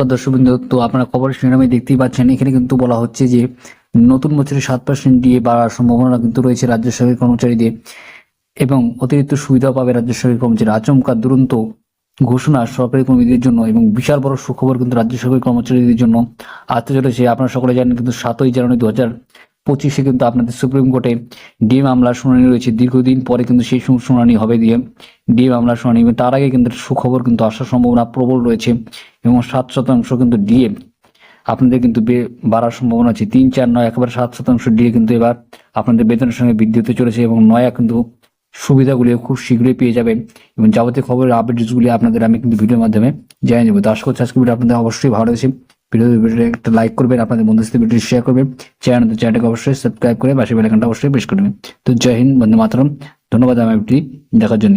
নমস্কার দর্শকবৃন্দ। তো আপনারা খবরের শিরোনামে দেখতেই পাচ্ছেন, এখানে কিন্তু বলা হচ্ছে যে নতুন বছরে সাত পার্সেন্ট দিয়ে বাড়ার সম্ভাবনা কিন্তু রয়েছে রাজ্য সরকারি কর্মচারীদের এবং অতিরিক্ত সুবিধা পাবে রাজ্য সরকারি কর্মচারী আচমকা দুরন্ত ঘোষণা সরকারি কর্মীদের জন্য এবং বিশাল বড় সুখবর কিন্তু রাজ্য সরকারি কর্মচারীদের জন্য আসতে চলেছে। আপনারা সকলে জানেন কিন্তু সাতই জানুয়ারি দু হাজার পঁচিশে কিন্তু আপনাদের সুপ্রিম কোর্টে ডিএ মামলার শুনানি রয়েছে। দীর্ঘদিন পরে কিন্তু সেই শুনানি হবে দিয়ে ডিএ মামলার শুনানি। এবং তার আগে কিন্তু সুখবর কিন্তু আসার সম্ভাবনা প্রবল রয়েছে এবং সাত শতাংশ কিন্তু ডিএ আপনাদের কিন্তু বাড়ার সম্ভাবনা আছে। তিন, চার, নয়, একেবারে সাত শতাংশ ডিএ কিন্তু এবার আপনাদের বেতনের সঙ্গে বৃদ্ধি হতে চলেছে এবং নয়া কিন্তু সুবিধাগুলি খুব শীঘ্রই পেয়ে যাবেন এবং যাবতীয় খবরের আপডেটসগুলি আপনাদের আমি কিন্তু ভিডিওর মাধ্যমে জানিয়ে দেবো। তো আশা করছি আজকে ভিডিও আপনাদের অবশ্যই ভালো লেগেছে। ভিডিও ভিডিও একটা লাইক করবেন, আপনাদের বন্ধুদের সাথে ভিডিও শেয়ার করবেন চ্যানেল চ্যানেলটাকে অবশ্যই সাবস্ক্রাইব করে পাশে বেলাকানটা অবশ্যই প্রেস করবেন তো জয় হিন্দ বন্ধু মাতরম। ধন্যবাদ আমার ভিডিও দেখার জন্য।